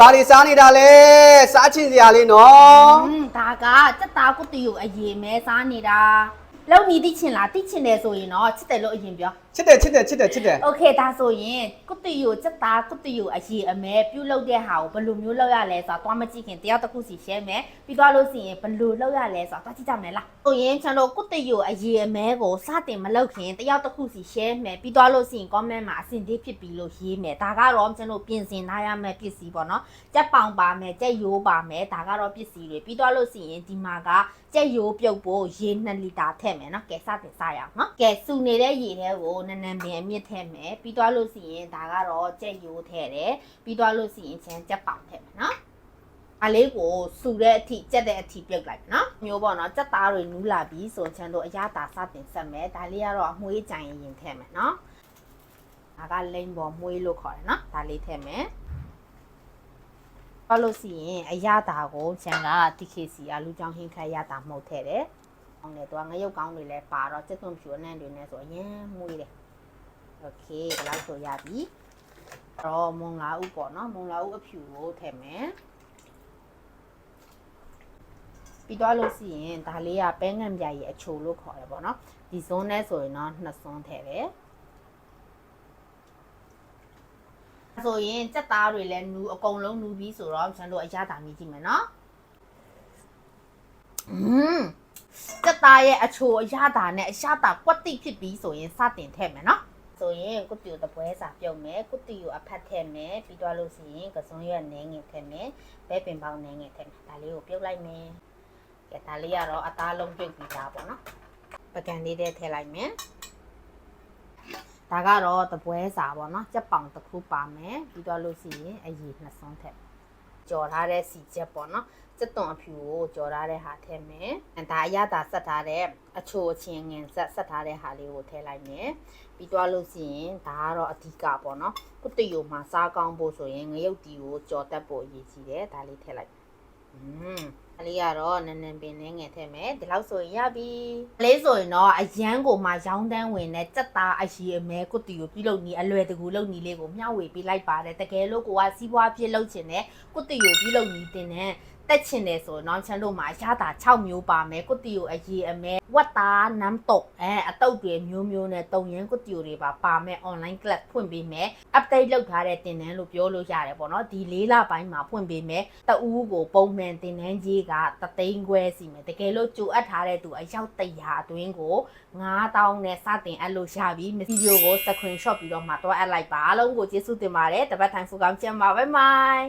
ဘာတွေစားနေတာလဲစားချင်စရာလေးနော်อืมဒါကစက်သားကုတ္တယူအရင်မဲစားနေတာလုံနီတိချင်လားတိချင်တယ်ဆိုရင်တော့ချစ်တယ်လို့အရင်ပြော ချစ်တယ်ချစ်တယ်ချစ်တယ်ချစ်တယ် โอเคဒါဆိုရင်ကုတ္တယူစက်သားကုတ္တယူအရင်အမဲပြုတ်လောက်တဲ့ဟာကိုဘယ်လိုမျိုးလောက်ရလဲဆိုတော့တွားမကြည့်ခင်တယောက်တစ်ခုစီ share မယ်ပြီးသွားလို့ရှိရင်ဘယ်လိုလောက်ရလဲဆိုတော့တွားကြည့်ကြမယ်လားဆိုရင်ကျွန်တော်ကုတ္တယူအရင်အမဲကိုစတင်မလောက်ခင်တယောက်တစ်ခုစီ share မယ်ပြီးသွားလို့ရှိရင် comment မှာအဆင်သင့်ဖြစ်ပြီးလို့ရေးမယ်ဒါကတော့ကျွန်တော်ပြင်ဆင်ထားရမယ့်ပစ္စည်းပေါ့နော် ကြက်ပေါင်ပါမယ်ကြက်ရိုးပါမယ်ဒါကတော့ပစ္စည်းတွေပြီးတော့လို့ရှိရင်ဒီမှာကကြက်ရိုးပြုတ်ဖို့ရေ2လီတာထည့်မယ်နော်ကဲစတင်စရအောင်နော်ကဲစူနေတဲ့ရေထဲကို နန်းနန်းပင်အမြင့်ထည့်မယ်ပြီးတော့လို့ရှိရင်ဒါကတော့ကြက်ရိုးထည့်တယ်ပြီးတော့လို့ရှိရင်ချင်းကြက်ပေါင်ထည့်မယ်နော်အလေးကိုစူတဲ့အထိကြက်တဲ့အထိပြုတ်လိုက်မယ်နော်မျိုးပေါ့နော်ကြက်သားတွေနူးလာပြီးဆိုချင်တို့အရသာစတင်ဆက်မယ်ဒါလေးကတော့အမွှေးကြိုင်ရင်ထည့်မယ်နော်ဒါကလိမ့်ပေါ်မွှေးလို့ခေါ်တယ်နော်ဒါလေးထည့်မယ်ဘာလို့စီရင်အရသာကိုချန်က TKC အလူချောင်းဟင်းခက်ရတာမှုတ်ထဲတယ်။ အောင်တယ်သူကငရုတ်ကောင်းတွေလည်းပါတော့စက်သွန်ဖြူအနံ့တွေနဲ့ဆိုအရင်မွေးတယ်။ Okay ဒီလောက်ဆိုရပြီ။အဲ့တော့မုံလာဥပေါ့နော်မုံလာဥအဖြူကိုထည့်မယ်။ပြီးတော့လို့စီရင်ဒါလေးကပဲငံပြရဲ့အချိုလို့ခေါ်တယ်ပေါ့နော်။ဒီဇွန်းနဲ့ဆိုရင်တော့နှစ်စွန်းထည့်တယ်။ဆိုရင်စက်သားတွေလည်းနူအကုန်လုံးနူပြီးဆိုတော့ကျွန်တော်တို့အရသာမြည်ကြည့်မယ်နော်อืมစ က်သားရဲ့အချိုအရသာနဲ့အရသာကွက်တိဖြစ်ပြီးဆိုရင်စတင်ထည့်မယ်နော်ဆိုရင်ကုတီကိုတပွဲစာပြုတ်မယ်ကုတီကိုအဖတ်ထည့်မယ်ပြီးတော့လို့ရှိရင်ကစုံရွက်နင်းငင်ထည့်မယ်ဘဲပင်ပေါင်းနင်းငင်ထည့်မယ်ဒါလေးကိုပြုတ်လိုက်မယ်ကဲဒါလေးကတော့အသားလုံးပြုတ်ပြီးသားပေါ့နော်ပကံလေးထဲထည့်လိုက်မယ်ဒါကတော့တပွဲစာပေါ့နော်ကြက်ပေါင်တစ်ခုပါမယ်ပြီးတော့လို့ရှိရင်အရည်နှစ်စွန်းထက် ကြော်ထားတဲ့စီချက်ပေါ့နော်စက်သွန်အဖြူကိုကြော်ထားတဲ့ဟာထည့်မယ်ဒါအရသာဆက်ထားတဲ့အချိုအချင်းငင်ဆက်ဆက်ထားတဲ့ဟာလေးကိုထည့်လိုက်မယ်ပြီးတော့လို့ရှိရင်ဒါကတော့အဓိကပေါ့နော်ကုတယူမှာစားကောင်းဖို့ဆိုရင်ငရုတ်တီကိုကြော်တက်ဖို့အရေးကြီးတယ်ဒါလေးထည့်လိုက်อืม အလေးကတော့နန်းနန်းပင်နဲ့ငယ်ထည့်မယ်ဒီလောက်ဆိုရင်ရပြီအလေးဆိုရင်တော့အရန်ကိုမှရောင်းတန်းဝင်တဲ့စက်သားအရှိအမဲကုတီကိုပြီးလို့နီအလွယ်တကူလုပ်နီလေးကိုမျှဝေပေးလိုက်ပါတယ်တကယ်လို့ကိုကစီးပွားဖြစ်လုပ်ချင်တဲ့ကုတီကိုပြီးလို့နီတင်တဲ့ တက်ချင်တယ်ဆိုတော့ချန်တို့မှာရတာ6မျိုးပါမယ်ကုတီကိုအရေးအမဲဝတ်သားနမ်းတုတ်အဲအတုတ်တွေမျိုးမျိုးနဲ့တုံရင်ကုတီကိုတွေပါပါမယ် online class ဖွင့်ပေးမယ် update လုပ်ထားတဲ့တင်တန်းလို့ပြောလို့ရတယ်ပေါ့နော်ဒီ၄လပိုင်းမှာဖွင့်ပေးမယ်တအူးကိုပုံမှန်တင်တန်းကြီးကတသိန်းခွဲစီမယ်တကယ်လို့ကြိုအပ်ထားတဲ့သူအယောက်100အတွင်းကို9000နဲ့စတင်အပ်လို့ရပြီဗီဒီယိုကို screenshot ပြီးတော့မှတော့အပ်လိုက်ပါအားလုံးကိုကျေးဇူးတင်ပါတယ်တပတ်ထိုင်စုကောင်းချမ်းပါဘိုင်ဘိုင်